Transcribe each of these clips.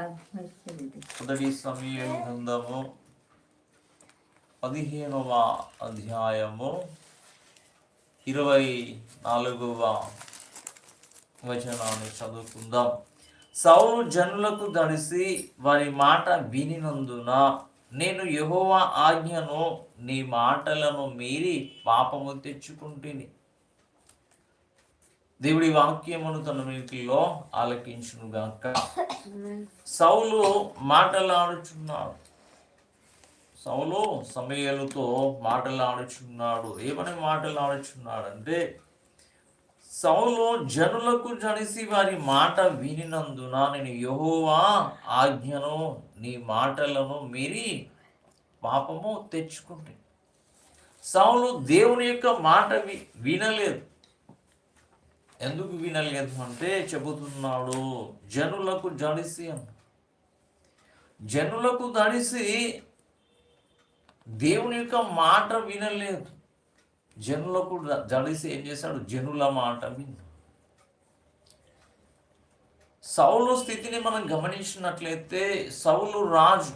ఆత్మహత్య మొదటి సమయ గ్రంథము పదిహేనవ అధ్యాయము ఇరవై నాలుగవ వచనాన్ని చదువుకుందాం. సౌలు జనులకు దడిసి వారి మాట వినినందున నేను యెహోవా ఆజ్ఞను నీ మాటలను మీరి పాపము తెచ్చుకుంటుని. దేవుడి వాక్యమును తన మీటిలో ఆలకించును గాక. సౌలు మాటలాడుచున్నాడు. సౌలు సమయలతో మాటలాడుచున్నాడు. ఏమని మాటలాడుచున్నాడు అంటే సౌలు జనులకు జడిసి వారి మాట వినినందున నేను యెహోవా ఆజ్ఞను నీ మాటలను మీరి పాపము తెచ్చుకుంటే. సౌలు దేవుని యొక్క మాట వి వినలేదు. ఎందుకు వినలేదు అంటే చెబుతున్నాడు జనులకు జడిసి అన్న జనులకు దడిసి దేవుని యొక్క మాట వినలేదు. జనులకు జడిసి ఏం చేశాడు? జనుల మాట విన్నాడు సౌలు స్థితిని మనం గమనించినట్లయితే సౌలు రాజు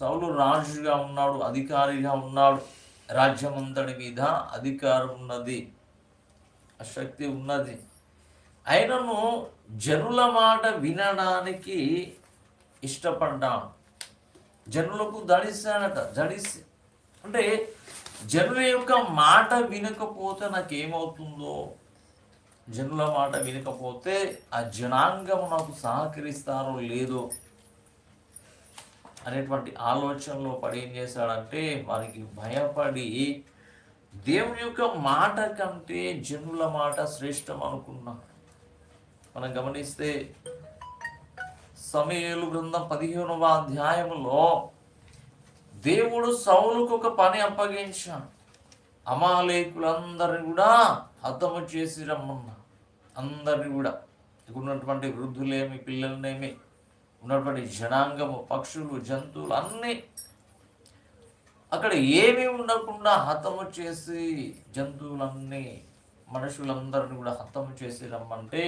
సౌలు రాజుగా ఉన్నాడు అధికారిగా ఉన్నాడు. రాజ్యం అంతటి మీద అధికారం ఉన్నది. ఆ శక్తి ఉన్నది. అయినను జనుల మాట వినడానికి ఇష్టపడ్డాను జనులకు దడిశాడట దడిస్తే అంటే జనుల యొక్క మాట వినకపోతే నాకేమవుతుందో? జనుల మాట వినకపోతే ఆ జనాంగం నాకు సహకరిస్తారో లేదో? అనేటువంటి ఆలోచనలో పడి ఏం చేశాడంటే వారికి భయపడి దేవుని యొక్క మాట కంటే జనుల మాట శ్రేష్టం అనుకున్నాడు మనం గమనిస్తే సమయలు బృందం పదిహేనవ అధ్యాయంలో దేవుడు సౌలుకు ఒక పని అప్పగించాడు. అమాలేకులందరిని కూడా హతము చేసి రమ్మన్నా. అందరిని కూడా. ఉన్నటువంటి వృద్ధులేమి పిల్లలనేమి ఉన్నటువంటి జనాంగము పక్షులు జంతువులు అన్నీ అక్కడ ఏమీ ఉండకుండా హతము చేసి జంతువులన్నీ మనుషులందరిని కూడా హతము చేసి రమ్మంటే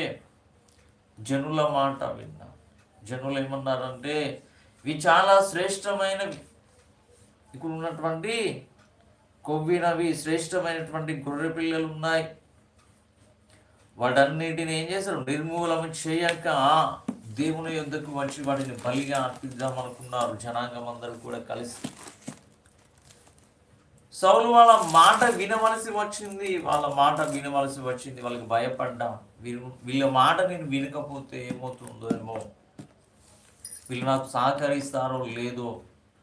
జనుల మాట విన్నా. జనులు ఏమన్నారంటే ఇవి చాలా శ్రేష్టమైనవి. ఇక్కడ ఉన్నటువంటి కొవ్వినవి శ్రేష్టమైనటువంటి గొర్రె పిల్లలు ఉన్నాయి. వాటన్నిటిని ఏం చేశారు? నిర్మూలన చేయక దేవుని యొద్దకు వచ్చి వాటిని బలిగా అర్పిద్దాం అనుకున్నారు జనాంగం అందరూ కూడా కలిసి. సౌలు వాళ్ళ మాట వినవలసి వచ్చింది వాళ్ళ మాట వినవలసి వచ్చింది వాళ్ళకి భయపడ్డాం. వీళ్ళు వీళ్ళ మాట నేను వినకపోతే ఏమవుతుందో ఏమో. వీళ్ళు నాకు సహకరిస్తారో లేదో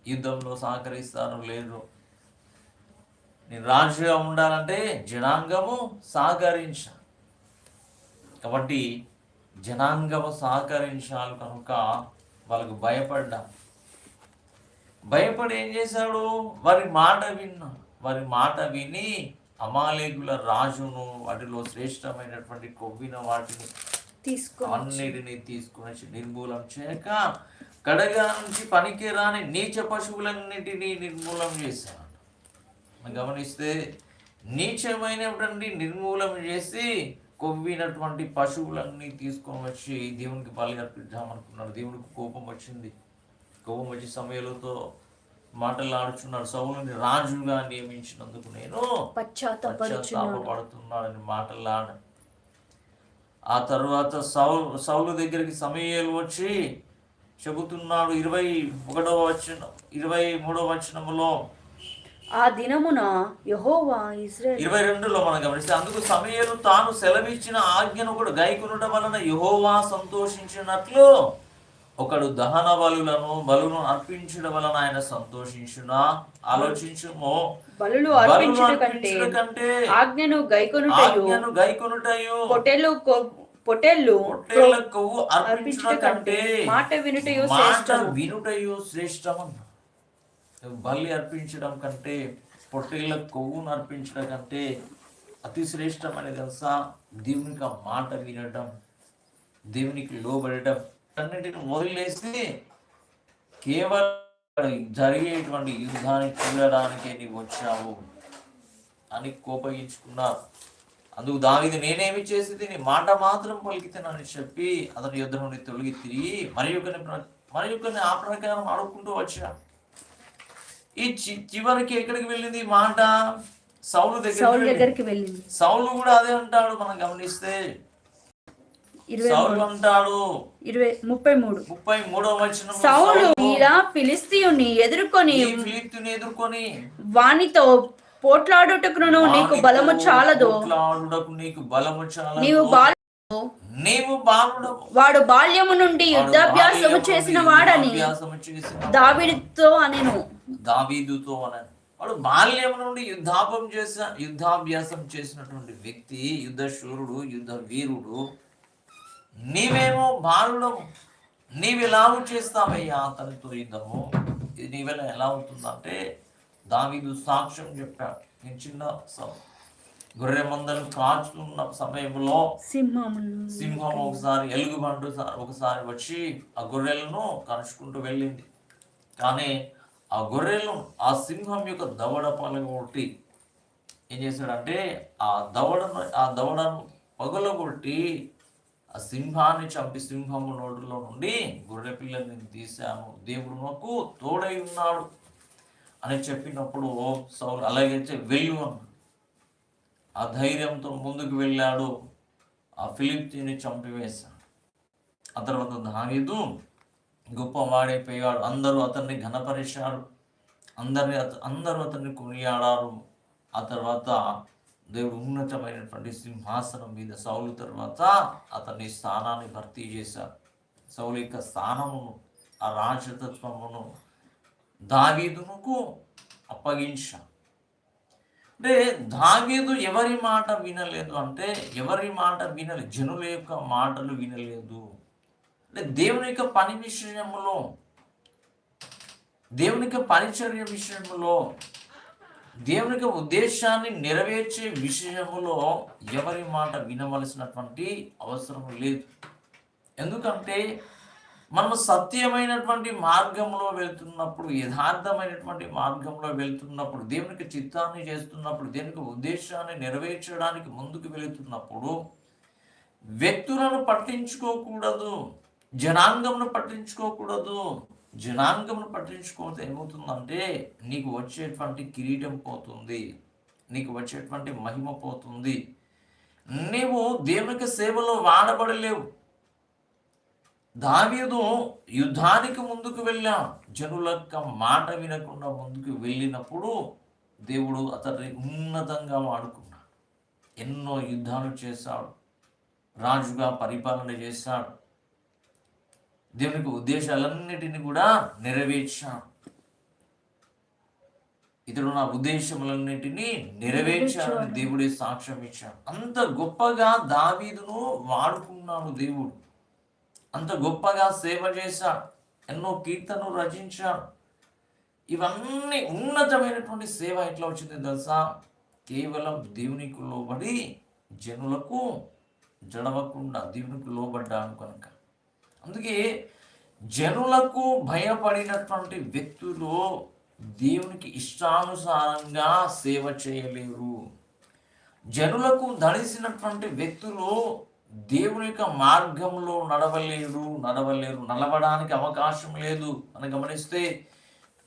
యుద్ధంలో సహకరిస్తారో లేదో. నేను రాజుగా ఉండాలంటే జనాంగము సహకరించాలి కాబట్టి జనాంగము సహకరించాలి కనుక వాళ్ళకు భయపడ్డా. భయపడి ఏం చేశాడు? వారి మాట విన్నా వారి మాట విని అమాలేకుల రాజును వాటిలో శ్రేష్టమైనటువంటి కొవ్విన వాటిని తీసుకో అన్నిటిని తీసుకుని వచ్చి నిర్మూలం చేయక కడగా నుంచి పనికి రాని నీచ పశువులన్నిటినీ నిర్మూలం చేశాడు. మనం గమనిస్తే నీచమైనటువంటి నిర్మూలం చేసి కొవ్వినటువంటి పశువులన్నీ తీసుకొని వచ్చి దేవునికి బలి అర్పిద్దామనుకున్నాడు దేవునికి కోపం వచ్చింది. కోపం వచ్చి సమయాలతో మాటలాడుచున్నాడు సౌలుని రాజుగా నియమించినందుకు నేను పశ్చాత్తపడుచున్నాడు పడుతున్నాడని మాటలాడ ఆ తరువాత సౌలు సౌలు దగ్గరికి సమయాలు వచ్చి చెబుతున్నాడు ఇరవై ఒకటవ వచనం ఇరవై మూడవ వచనములో. ఆ దినమున యెహోవా ఇజ్రాయెల్ ఇరవై రెండులో మనం గమనిస్తే అందుకు సమయలు తాను సెలవిచ్చిన ఆజ్ఞను కూడా గైకొనడం వలన యహోవా సంతోషించినట్లు ఒకడు దహన బలులను బలును అర్పించడం వలన ఆయన సంతోషించునా? ఆలోచించుము. బలులు కంటే ఆజ్ఞను గైకొనుటయు. ఆజ్ఞను గైకొనుటయు. పొటెలు పొటెళ్ళు అర్పించుట అర్పించుట కంటే మాట వినుటయు మాట శ్రేష్టము. వినుటయు శ్రేష్టమన్న బలి అర్పించడం కంటే పొట్టేళ్ళ కొవ్వును అర్పించడం కంటే అతి శ్రేష్టమైనది తెలుసా? దేవునికి మాట వినడం దేవునికి లోబడడం అన్నిటిని వదిలేసి కేవలం జరిగేటువంటి యుద్ధాన్ని చూడడానికే నీవు వచ్చావు అని కోపగించుకున్నారు. అందుకు దావీదు నేనేమి చేసి తిని మాట మాత్రం పలికితేనని చెప్పి అతని యుద్ధ నుండి తొలగి తిరిగి మరి ఒకరిని మరి ఒకరిని ఆ ప్రకారం అడుక్కుంటూ వచ్చా ఈ చివరికి ఎక్కడికి వెళ్ళింది మాట? సౌలు దగ్గర సౌలు కూడా అదే అంటాడు మనం గమనిస్తే ఇరవై సౌలు అంటాడు. ఇరవై ముప్పై మూడు. ముప్పై మూడవ వచనం సౌలు ఇలా ఫిలిస్తీయుని ఎదుర్కొని వానితో పోట్లాడుటకును నీకు బలము చాలదు. కొట్లాడుటకు నీకు బలము చాలదు. నీవు బాల నీవు వాడు బాల్యము నుండి యుద్ధాభ్యాసము చేసిన వాడని దావిడితో అనెను. దావీదుతో అన్నాడు వాడు బాల్యం నుండి యుద్ధాపం చేసిన యుద్ధాభ్యాసం చేసినటువంటి వ్యక్తి యుద్ధ శూరుడు యుద్ధ వీరుడు నీవేమో బాలుడము నీవెలాగూ చేస్తావయ్యా అతనితో యుద్ధము. ఇది నీవెలా ఎలా అవుతుందంటే దావీదు సాక్ష్యం చెప్పాడు. నేను చిన్న గొర్రె మందను కాచుతున్న సమయంలో సింహం ఒకసారి ఎలుగుబంటు సా- ఒకసారి వచ్చి ఆ గొర్రెలను కలుసుకుంటూ వెళ్ళింది. కానీ ఆ గొర్రెలను ఆ సింహం యొక్క దవడ పగలగొట్టి ఏం చేశాడంటే ఆ దవడను ఆ దవడను పగలగొట్టి ఆ సింహాన్ని చంపి సింహము నోటిలో నుండి గొర్రె పిల్లల్ని తీశాను దేవుడు నాకు తోడై ఉన్నాడు అని చెప్పినప్పుడు సౌలు అలాగైతే వెళ్ళు ఆ ధైర్యంతో ముందుకు వెళ్ళాడు. ఆ ఫిలిప్తీని చంపివేశాడు. ఆ తర్వాత దావీదు గొప్పవాడైపోయాడు అందరూ అతన్ని ఘనపరిచారు. అందరిని అందరూ అతన్ని కొనియాడారు. ఆ తర్వాత దేవుడు ఉన్నతమైనటువంటి సింహాసనం మీద సౌలు తర్వాత అతని స్థానాన్ని భర్తీ చేశారు సౌలు యొక్క స్థానమును ఆ రాజతత్వమును దావీదునుకు అప్పగించా అంటే దావీదు ఎవరి మాట వినలేదు అంటే ఎవరి మాట వినలేదు జనుల యొక్క మాటలు వినలేదు. అంటే దేవుని యొక్క పని విషయంలో దేవుని యొక్క పరిచర్య విషయంలో దేవునికి ఉద్దేశాన్ని నెరవేర్చే విషయంలో ఎవరి మాట వినవలసినటువంటి అవసరం లేదు. ఎందుకంటే మనం సత్యమైనటువంటి మార్గంలో వెళ్తున్నప్పుడు యథార్థమైనటువంటి మార్గంలో వెళ్తున్నప్పుడు దేవునికి చిత్తాన్ని చేస్తున్నప్పుడు దేవునికి ఉద్దేశాన్ని నెరవేర్చడానికి ముందుకు వెళుతున్నప్పుడు వ్యక్తులను పట్టించుకోకూడదు జనాంగంను పట్టించుకోకూడదు జనాంగమును పట్టించుకోవడం ఏమవుతుందంటే నీకు వచ్చేటువంటి కిరీటం పోతుంది. నీకు వచ్చేటువంటి మహిమ పోతుంది. నీవు దేవునికి సేవలో వాడబడలేవు. దావీదు యుద్ధానికి ముందుకు వెళ్ళా. జనుల యొక్క మాట వినకుండా ముందుకు వెళ్ళినప్పుడు దేవుడు అతన్ని ఉన్నతంగా వాడుకున్నాడు. ఎన్నో యుద్ధాలు చేశాడు. రాజుగా పరిపాలన చేశాడు. దేవునికి ఉద్దేశాలన్నిటిని కూడా నెరవేర్చాడు ఇతడు నా ఉద్దేశములన్నిటినీ నెరవేర్చాడని దేవుడే సాక్ష్యం ఇచ్చాడు. అంత గొప్పగా దావీదును వాడుకున్నాడు దేవుడు. అంత గొప్పగా సేవ చేశాడు. ఎన్నో కీర్తనలు రచించాడు. ఇవన్నీ ఉన్నతమైనటువంటి సేవ ఎట్లా వచ్చింది తెలుసా? కేవలం దేవునికి లోబడి జనులకు జడవకుండా దేవునికి లోబడ్డాను కనుక. అందుకే జనులకు భయపడినటువంటి వ్యక్తులు దేవునికి ఇష్టానుసారంగా సేవ చేయలేరు. జనులకు దడిసినటువంటి వ్యక్తులు దేవుని యొక్క మార్గంలో నడవలేరు నడవలేరు నడవడానికి అవకాశం లేదు అని గమనిస్తే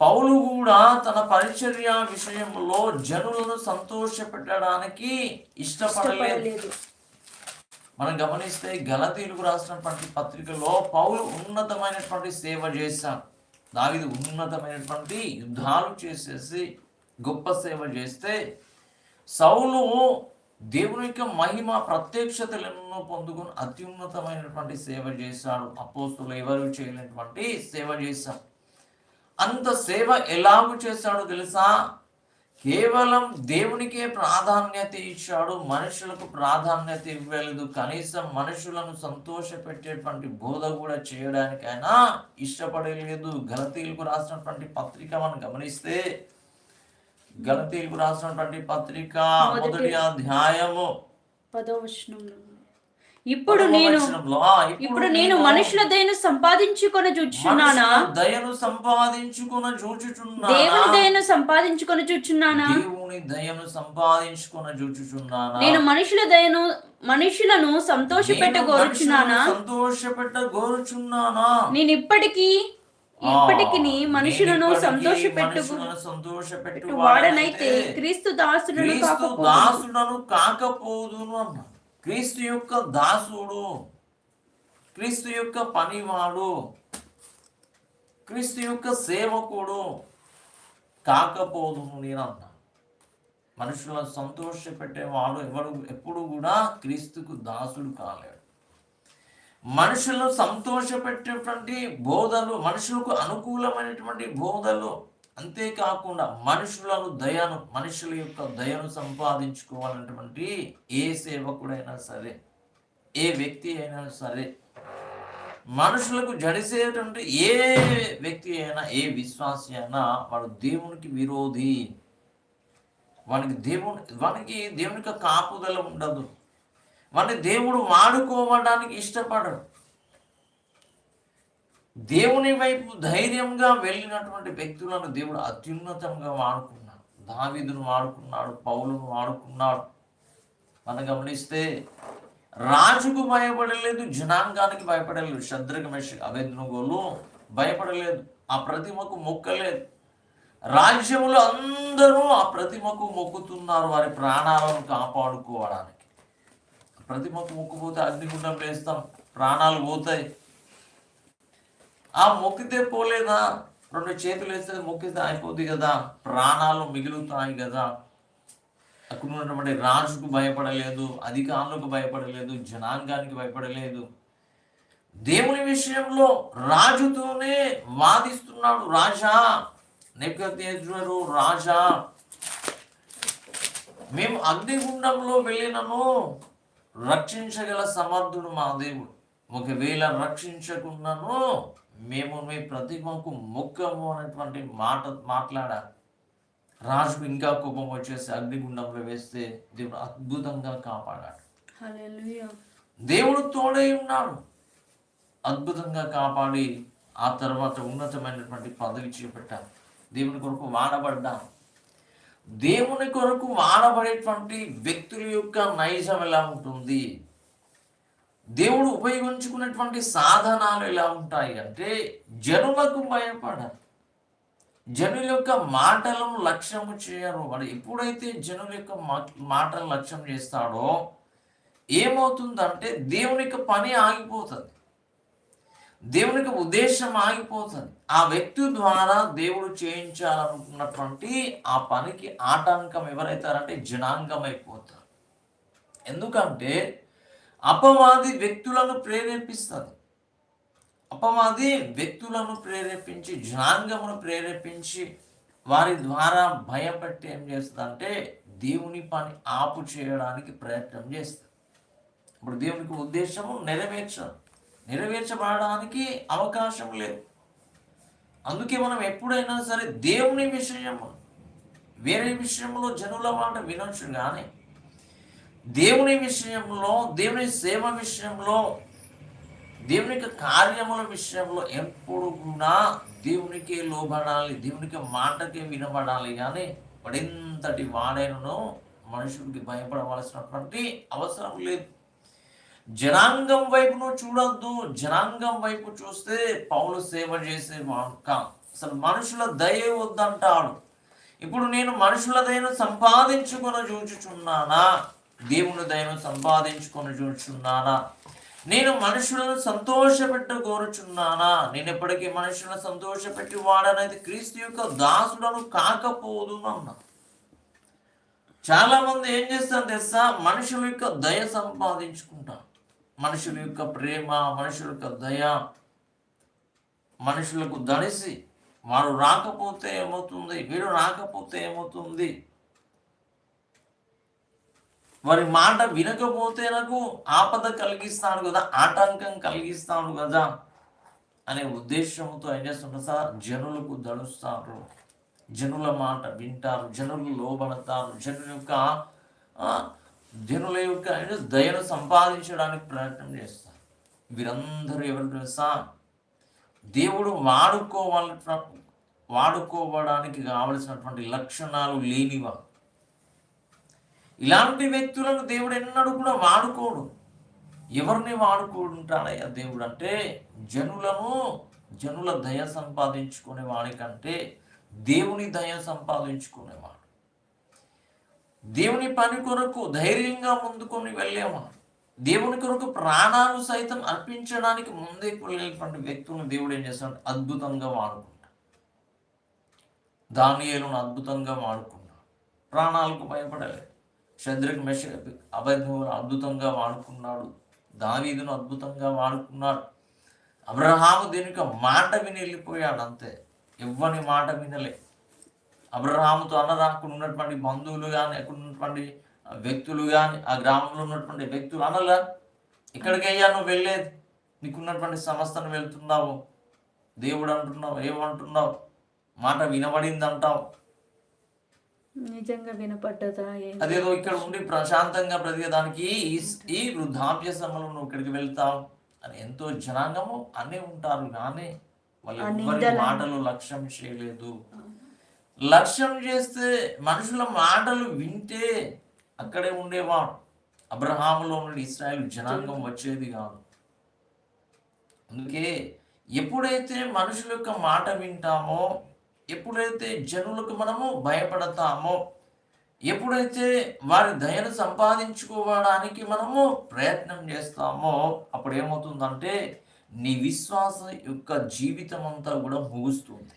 పౌలు కూడా తన పరిచర్య విషయంలో జనులను సంతోషపెట్టడానికి ఇష్టపడలేదు. లేదు మనం గమనిస్తే గలతీలకు రాసినటువంటి పత్రికలో పౌలు ఉన్నతమైనటువంటి సేవ చేశాడు. దావిది ఉన్నతమైనటువంటి యుద్ధాలు చేసేసి గొప్ప సేవ చేస్తే సౌలు దేవుని యొక్క మహిమ ప్రత్యక్షతలను పొందుకుని అత్యున్నతమైనటువంటి సేవ చేశాడు. అపోస్తులు ఎవరు చేయలేనటువంటి సేవ చేశాడు అంత సేవ ఎలాగూ చేశాడో తెలుసా? కేవలం దేవునికే ప్రాధాన్యత ఇచ్చాడు మనుషులకు ప్రాధాన్యత ఇవ్వలేదు. కనీసం మనుషులను సంతోషపెట్టేటువంటి బోధ కూడా చేయడానికైనా ఇష్టపడలేదు. గలతీలకు రాసినటువంటి పత్రిక మనం గమనిస్తే గలతీలకు రాసినటువంటి పత్రిక మొదటి అధ్యాయము పదో ఇప్పుడు నేను ఇప్పుడు నేను మనుషుల దయను సంపాదించుకొని చూచున్నానా దయను సంపాదించుకున్న చూచుచున్నానా? దేవుని దయను సంపాదించుకొని చూచున్నానా దేవుని దయను సంపాదించుకున్న చూచుచున్నానా? నేను మనుషుల దయను మనుషులను సంతోషపెట్ట నేను కోరుచున్నానా మనుషులను సంతోషపెట్ట కోరుచున్నానా నేను ఇప్పటికీ ఇప్పటికి మనుషులను నేను ఇప్పటికీ సంతోషపెట్టు మనుషులను సంతోషపెట్టు వాడనైతే క్రీస్తు దాసులను దాసుడను కాకపోదును అన్న. క్రీస్తు యొక్క దాసుడు క్రీస్తు యొక్క పనివాడు క్రీస్తు యొక్క సేవకుడు కాకపోదును నేను అన్నా. మనుషులను సంతోషపెట్టేవాడు ఎవడు ఎప్పుడు కూడా క్రీస్తుకు దాసుడు కాలేడు. మనుషులను సంతోషపెట్టేటువంటి బోధలు మనుషులకు అనుకూలమైనటువంటి బోధలు అంతేకాకుండా మనుషులను దయను మనుషుల యొక్క దయను సంపాదించుకోవాలన్నటువంటి ఏ సేవకుడైనా సరే ఏ వ్యక్తి అయినా సరే మనుషులకు జడిసేటువంటి ఏ వ్యక్తి అయినా ఏ విశ్వాసి అయినా వాడు దేవునికి విరోధి. వానికి దేవుని వానికి దేవునికి కాపుదల ఉండదు. వాడిని దేవుడు వాడుకోవడానికి ఇష్టపడడు. దేవుని వైపు ధైర్యంగా వెళ్ళినటువంటి వ్యక్తులను దేవుడు అత్యున్నతంగా వాడుకున్నాడు. దావిదును వాడుకున్నాడు పౌలును వాడుకున్నాడు. మనం గమనిస్తే రాజుకు భయపడలేదు జనాంగానికి భయపడలేదు శద్రగమేష్ అభెద్నుగోలు భయపడలేదు ఆ ప్రతిమకు మొక్కలేదు. రాజ్యములు అందరూ ఆ ప్రతిమకు మొక్కుతున్నారు వారి ప్రాణాలను కాపాడుకోవడానికి. ప్రతిమకు మొక్కుపోతే అగ్నిగుండం వేస్తాం ప్రాణాలు పోతాయి. ఆ మొక్కితే పోలేదా? రెండు చేతులు వేస్తే మొక్కితే అయిపోద్ది కదా. ప్రాణాలు మిగులుతాయి కదా. అక్కడ ఉన్నటువంటి రాజుకు భయపడలేదు అధికారులకు భయపడలేదు జనాంగానికి భయపడలేదు. దేవుని విషయంలో రాజుతోనే వాదిస్తున్నాడు. రాజా నెక్కరు రాజా మేము అగ్నిగుండంలో వెళ్ళినను. రక్షించగల సమర్థుడు మా దేవుడు. ఒకవేళ రక్షించకున్నాను మేము మీ ప్రతిమకు మొక్కము అనేటువంటి మాట మాట్లాడారు రాజుకు ఇంకా కోపం వచ్చేసి అగ్నిగుండంలో వేస్తే దేవుడు అద్భుతంగా కాపాడాడు. దేవుడు తోడై ఉన్నాడు. అద్భుతంగా కాపాడి ఆ తర్వాత ఉన్నతమైనటువంటి పదవి చేపట్టాను దేవుని కొరకు వాడబడ్డాను దేవుని కొరకు వాడబడేటువంటి వ్యక్తుల యొక్క నైజం ఎలా ఉంటుంది? దేవుడు ఉపయోగించుకున్నటువంటి సాధనాలు ఎలా ఉంటాయి అంటే జనులకు భయపడరు. జనుల యొక్క మాటలను లక్ష్యము చేయరు. వాడు ఎప్పుడైతే జనుల యొక్క మా- లక్ష్యం చేస్తాడో ఏమవుతుందంటే దేవుని యొక్క పని ఆగిపోతుంది. దేవుని యొక్క ఉద్దేశం ఆగిపోతుంది. ఆ వ్యక్తి ద్వారా దేవుడు చేయించాలనుకున్నటువంటి ఆ పనికి ఆటంకం ఎవరైతారంటే జనాంగం అయిపోతారు ఎందుకంటే అపవాది వ్యక్తులను ప్రేరేపిస్తుంది. అపవాది వ్యక్తులను ప్రేరేపించి జనాంగమును ప్రేరేపించి వారి ద్వారా భయపెట్టి ఏం చేస్తుందంటే దేవుని పని ఆపు చేయడానికి ప్రయత్నం చేస్తుంది. ఇప్పుడు దేవునికి ఉద్దేశము నెరవేర్చదు నెరవేర్చబడడానికి అవకాశం లేదు. అందుకే మనం ఎప్పుడైనా సరే దేవుని విషయము వేరే విషయంలో జనుల మాట వినొచ్చు కానీ దేవుని విషయంలో దేవుని సేవ విషయంలో దేవుని యొక్క కార్యముల విషయంలో ఎప్పుడు కూడా దేవునికి లోబడాలి దేవునికి మాటకే వినబడాలి. కానీ పడింతటి వాడైనను మనుషుడికి భయపడవలసినటువంటి అవసరం లేదు. జనాంగం వైపును చూడొద్దు. జనాంగం వైపు చూస్తే పౌలు సేవ చేసే వాడు అసలు మనుషుల దయ వద్దంటాడు. ఇప్పుడు నేను మనుషుల దయను సంపాదించుకొని చూచుచున్నానా? దేవుని దయను సంపాదించుకొని చూచున్నానా నేను మనుషులను సంతోషపెట్ట కోరుచున్నానా? నేను ఎప్పటికీ మనుషులను సంతోషపెట్టి వాడనైతే క్రీస్తు యొక్క దాసులను కాకపోదు అన్నా చాలా మంది ఏం చేస్తారు తెలుసా? మనుషుల యొక్క దయ సంపాదించుకుంటారు. మనుషుల యొక్క ప్రేమ మనుషుల యొక్క దయ మనుషులకు దడిసి వారు రాకపోతే ఏమవుతుంది? వీడు రాకపోతే ఏమవుతుంది? వారి మాట వినకపోతే నాకు ఆపద కలిగిస్తాడు కదా ఆటంకం కలిగిస్తాడు కదా అనే ఉద్దేశంతో ఏం చేస్తుంటారు సార్? జనులకు దడుస్తారు. జనుల మాట వింటారు జనులు లోబడతారు. జనుల యొక్క జనుల యొక్క దయను సంపాదించడానికి ప్రయత్నం చేస్తారు. వీరందరూ ఎవరు తెలుసా? దేవుడు వాడుకోవాల వాడుకోవడానికి కావలసినటువంటి లక్షణాలు లేనివారు. ఇలాంటి వ్యక్తులను దేవుడు ఎన్నడూ కూడా వాడుకోడు. ఎవరిని వాడుకుంటాడయ్యా దేవుడు అంటే జనులను జనుల దయ సంపాదించుకునే వాడికంటే దేవుని దయ సంపాదించుకునేవాడు. దేవుని పని కొరకు ధైర్యంగా ముందుకొని వెళ్ళేవాడు. దేవుని కొరకు ప్రాణాలు సైతం అర్పించడానికి ముందే వెళ్ళేటువంటి వ్యక్తులను దేవుడు ఏం చేస్తాడు? అద్భుతంగా వాడుకుంటాడు. దానియేలును అద్భుతంగా వాడుకున్నాడు ప్రాణాలకు భయపడలేదు. శద్రక్ మెష అబద్ధమును అద్భుతంగా వాడుకున్నాడు. దావీదును అద్భుతంగా వాడుకున్నాడు. అబ్రహాము దీనికి మాట విని వెళ్ళిపోయాడు అంతే. ఎవ్వని మాట వినలే. అబ్రహాముతో అనరాకుండా ఉన్నటువంటి బంధువులు కానీ అక్కడ ఉన్నటువంటి వ్యక్తులు కానీ ఆ గ్రామంలో ఉన్నటువంటి వ్యక్తులు అనలా ఇక్కడికయ్యా నువ్వు వెళ్ళేది. నీకున్నటువంటి సంస్థను వెళ్తున్నావు. దేవుడు అంటున్నావు ఏమంటున్నావు మాట వినబడింది అంటావు నిజంగా వినపడ్డదా అదేదో ఇక్కడ ఉండి ప్రశాంతంగా బ్రతికేదానికి ఈ ఈ వృద్ధాప్య సమయంలో నువ్వు ఇక్కడికి వెళ్తావు అని ఎంతో జనాంగము అనే ఉంటారు కానీ వాళ్ళు మాటలు లక్ష్యం చేయలేదు. లక్ష్యం చేస్తే మనుషుల మాటలు వింటే అక్కడే ఉండేవాడు అబ్రహాములో నుండి ఇస్రాయల్ జనాంగం వచ్చేది కాదు. అందుకే ఎప్పుడైతే మనుషుల యొక్క మాట వింటామో ఎప్పుడైతే జనులకు మనము భయపడతామో ఎప్పుడైతే వారి దయను సంపాదించుకోవడానికి మనము ప్రయత్నం చేస్తామో అప్పుడు ఏమవుతుందంటే నీ విశ్వాస యొక్క జీవితం అంతా కూడా ముగుస్తుంది.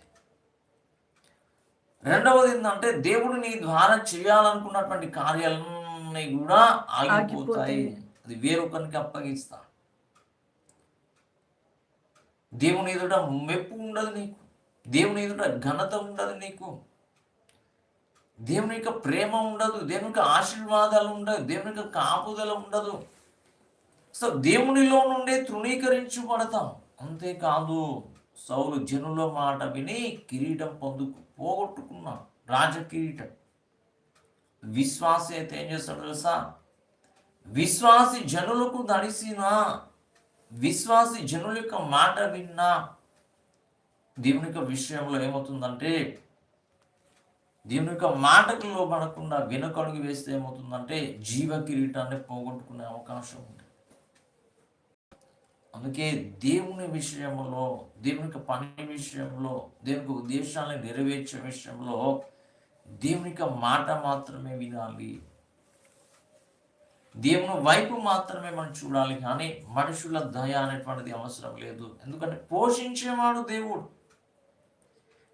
రెండవది ఏంటంటే దేవుడు నీ ద్వారా చేయాలనుకున్నటువంటి కార్యాలన్నీ కూడా ఆగిపోతాయి. అది వేరొకరికి అప్పగిస్తా. దేవుని ఎదుట మెప్పు ఉండదు నీకు. దేవుని ఎదుట ఘనత ఉండదు నీకు. దేవుని యొక్క ప్రేమ ఉండదు దేవుని యొక్క ఆశీర్వాదాలు ఉండదు దేవుని యొక్క కాపుదల ఉండదు. సో దేవునిలో నుండే తృణీకరించబడతాం. అంతేకాదు సౌలు జనుల మాట విని కిరీటం పొందుకు పోగొట్టుకున్నాడు. రాజ కిరీటం విశ్వాసి అయితే ఏం చేస్తాడు తెలుసా? విశ్వాసి జనులకు దడిసినా విశ్వాసి జనుల యొక్క మాట విన్నా దేవుని యొక్క విషయంలో ఏమవుతుందంటే దేవుని యొక్క మాటకు లోబడకుండా వెనుకడుగు వేస్తే ఏమవుతుందంటే జీవ కిరీటాన్ని పోగొట్టుకునే అవకాశం ఉంది. అందుకే దేవుని విషయంలో దేవుని యొక్క పని విషయంలో దేవుని యొక్క ఉద్దేశాలను నెరవేర్చే విషయంలో దేవుని యొక్క మాట మాత్రమే వినాలి. దేవుని వైపు మాత్రమే మనం చూడాలి కానీ మనుషుల దయ అనేటువంటిది అవసరం లేదు. ఎందుకంటే పోషించేవాడు దేవుడు.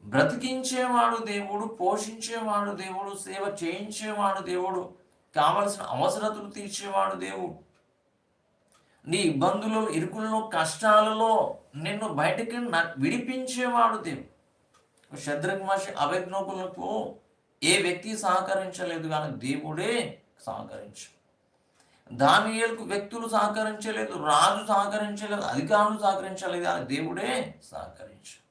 బ్రతికించేవాడు దేవుడు పోషించేవాడు దేవుడు సేవ చేయించేవాడు దేవుడు కావలసిన అవసరతలు తీర్చేవాడు దేవుడు. నీ ఇబ్బందులు ఇరుకులలో కష్టాలలో నిన్ను బయటికి విడిపించేవాడు దేవుడు. శత్రుఘ్మషి అభిజ్ఞకులకు ఏ వ్యక్తి సహకరించలేదు కానీ దేవుడే సహకరించు దానియేలుకు వ్యక్తులు సహకరించలేదు రాజు సహకరించలేదు అధికారులు సహకరించలేదు కానీ దేవుడే సహకరించు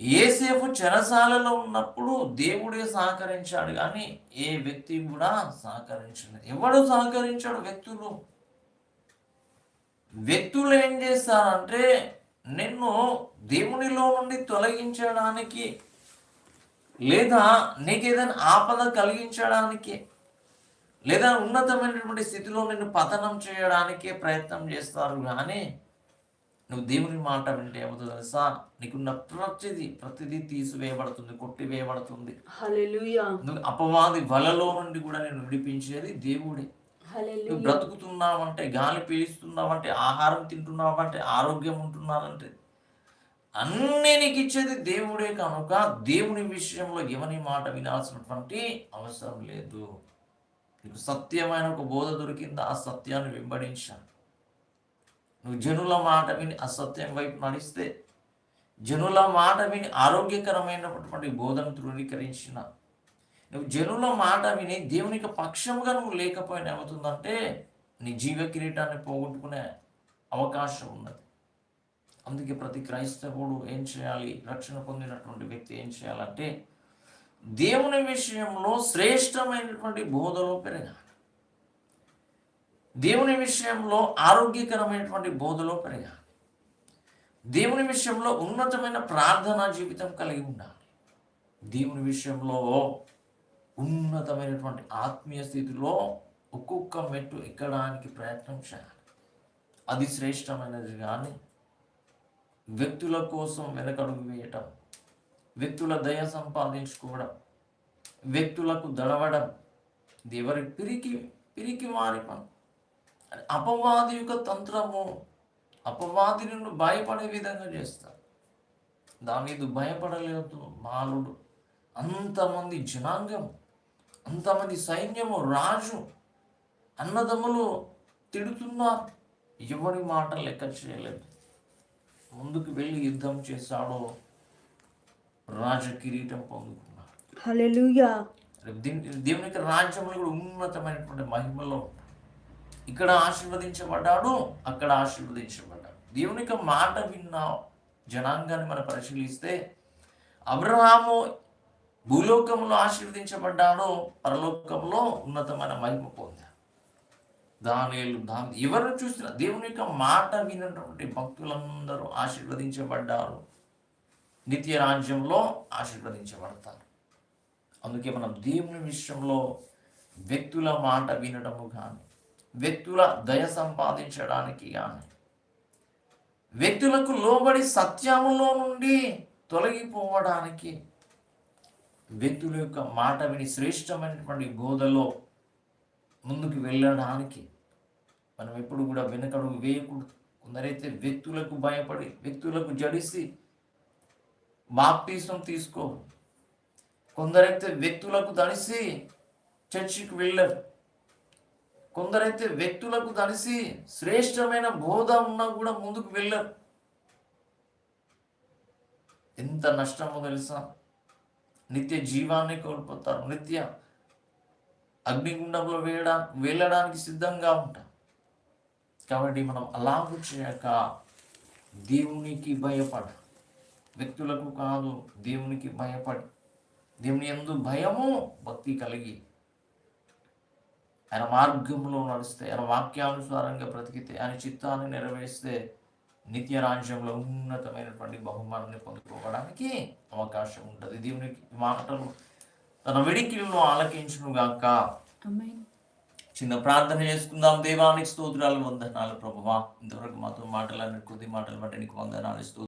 ఏసేపు చెరసాలలో ఉన్నప్పుడు దేవుడే సహకరించాడు కానీ ఏ వ్యక్తి కూడా సహకరించలేదు. ఎవడు సహకరించాడు? వ్యక్తులు. వ్యక్తులు ఏం చేస్తారంటే నిన్ను దేవునిలో నుండి తొలగించడానికి లేదా నీకు ఏదైనా ఆపద కలిగించడానికి లేదా ఉన్నతమైనటువంటి స్థితిలో నిన్ను పతనం చేయడానికే ప్రయత్నం చేస్తారు కానీ నువ్వు దేవుని మాట వింటే ఏమవుతుందో తెలుసా? నీకున్న ప్రతిదీ ప్రతిదీ తీసివేయబడుతుంది కొట్టివేయబడుతుంది. నువ్వు అపవాది వలలో నుండి కూడా నేను విడిపించేది దేవుడే. నువ్వు బ్రతుకుతున్నావంటే గాలి పీలుస్తున్నావంటే ఆహారం తింటున్నావంటే ఆరోగ్యం ఉంటున్నావంటే అన్నీ నీకు ఇచ్చేది దేవుడే కనుక దేవుని విషయంలో ఎవని మాట వినాల్సినటువంటి అవసరం లేదు. నీకు సత్యమైన ఒక బోధ దొరికింది ఆ సత్యాన్ని వెంబడించాను నువ్వు జనుల మాట విని అసత్యం వైపు నడిస్తే జనుల మాట విని ఆరోగ్యకరమైనటువంటి బోధన ధృవీకరించిన నువ్వు జనుల మాట విని దేవునికి పక్షంగా నువ్వు లేకపోయినా ఏమవుతుందంటే నీ జీవ కిరీటాన్ని పోగొట్టుకునే అవకాశం ఉన్నది. అందుకే ప్రతి క్రైస్తవుడు ఏం చేయాలి? రక్షణ పొందినటువంటి వ్యక్తి ఏం చేయాలంటే దేవుని విషయంలో శ్రేష్టమైనటువంటి బోధలో పెరగాలి. దేవుని విషయంలో ఆరోగ్యకరమైనటువంటి బోధలో పెరగాలి. దేవుని విషయంలో ఉన్నతమైన ప్రార్థనా జీవితం కలిగి ఉండాలి. దేవుని విషయంలో ఉన్నతమైనటువంటి ఆత్మీయ స్థితిలో ఒక్కొక్క మెట్టు ఎక్కడానికి ప్రయత్నం చేయాలి. అది శ్రేష్టమైనది కానీ వ్యక్తుల కోసం వెనకడుగు వేయటం వ్యక్తుల దయ సంపాదించుకోవడం వ్యక్తులకు దడవడం ఇది ఎవరి పిరికి పిరికి వారి పని అపవాది యొక్క తంత్రము అపవాది నుండి భయపడే విధంగా చేస్తారు. దాని భయపడలేదు బాలుడు. అంతమంది జనాంగం అంతమంది సైన్యము రాజు అన్నదమ్ములు తిడుతున్నారు. ఎవరి మాట లెక్క చేయలేదు. ముందుకు వెళ్ళి యుద్ధం చేశాడో రాజ కిరీటం పొందుకున్నాడు. హల్లెలూయా. రేపు దీని- దేవుని యొక్క రాజ్యంలో కూడా ఉన్నతమైనటువంటి మహిమలో ఇక్కడ ఆశీర్వదించబడ్డాడు అక్కడ ఆశీర్వదించబడ్డాడు. దేవుని యొక్క మాట విన్న జనాంగాన్ని మనం పరిశీలిస్తే అబ్రహాము భూలోకంలో ఆశీర్వదించబడ్డాడు పరలోకంలో ఉన్నతమైన మహిమ పొందాడు. దానిలు దాని ఎవరిని చూసినా దేవుని యొక్క మాట వినటువంటి భక్తులందరూ ఆశీర్వదించబడ్డారు. నిత్య రాజ్యంలో ఆశీర్వదించబడతారు. అందుకే మనం దేవుని విషయంలో వ్యక్తుల మాట వినడము కానీ వ్యక్తుల దయ సంపాదించడానికి కానీ వ్యక్తులకు లోబడి సత్యములో నుండి తొలగిపోవడానికి వ్యక్తుల యొక్క మాట విని శ్రేష్టమైనటువంటి బోధలో ముందుకు వెళ్ళడానికి మనం ఎప్పుడు కూడా వెనకడుగు వేయకూడదు. కొందరైతే వ్యక్తులకు భయపడి వ్యక్తులకు జడిసి బాప్తీసం తీసుకో కొందరైతే వ్యక్తులకు దడిసి చర్చికి వెళ్ళరు. కొందరైతే వ్యక్తులకు కలిసి శ్రేష్టమైన బోధ ఉన్నా కూడా ముందుకు వెళ్ళరు. ఎంత నష్టమో తెలుసా? నిత్య జీవాన్ని కోల్పోతారు. నిత్య అగ్నిగుండంలో వేయడా వెళ్ళడానికి సిద్ధంగా ఉంటాం కాబట్టి మనం అలాగూ చేయక దేవునికి భయపడ. వ్యక్తులకు కాదు దేవునికి భయపడి. దేవుని ఎందు భయము భక్తి కలిగి ఆయన మార్గంలో నడిస్తే ఆయన వాక్యానుసారంగా బ్రతికితే ఆయన చిత్తాన్ని నెరవేరిస్తే నిత్య రాజ్యంలో ఉన్నతమైనటువంటి బహుమానాన్ని పొందుకోవడానికి అవకాశం ఉంటుంది. దేవునికి మాటలు తన వెడికిలను ఆలకించును గాక ఆమేన్. చిన్న ప్రార్థన చేసుకుందాం. దేవానికి స్తోత్రాలు వందనాలు ప్రభువా. ఇంతవరకు మాతో మాటలన్నీ కొద్ది మాటలు బట్టి నీకు వందనాలు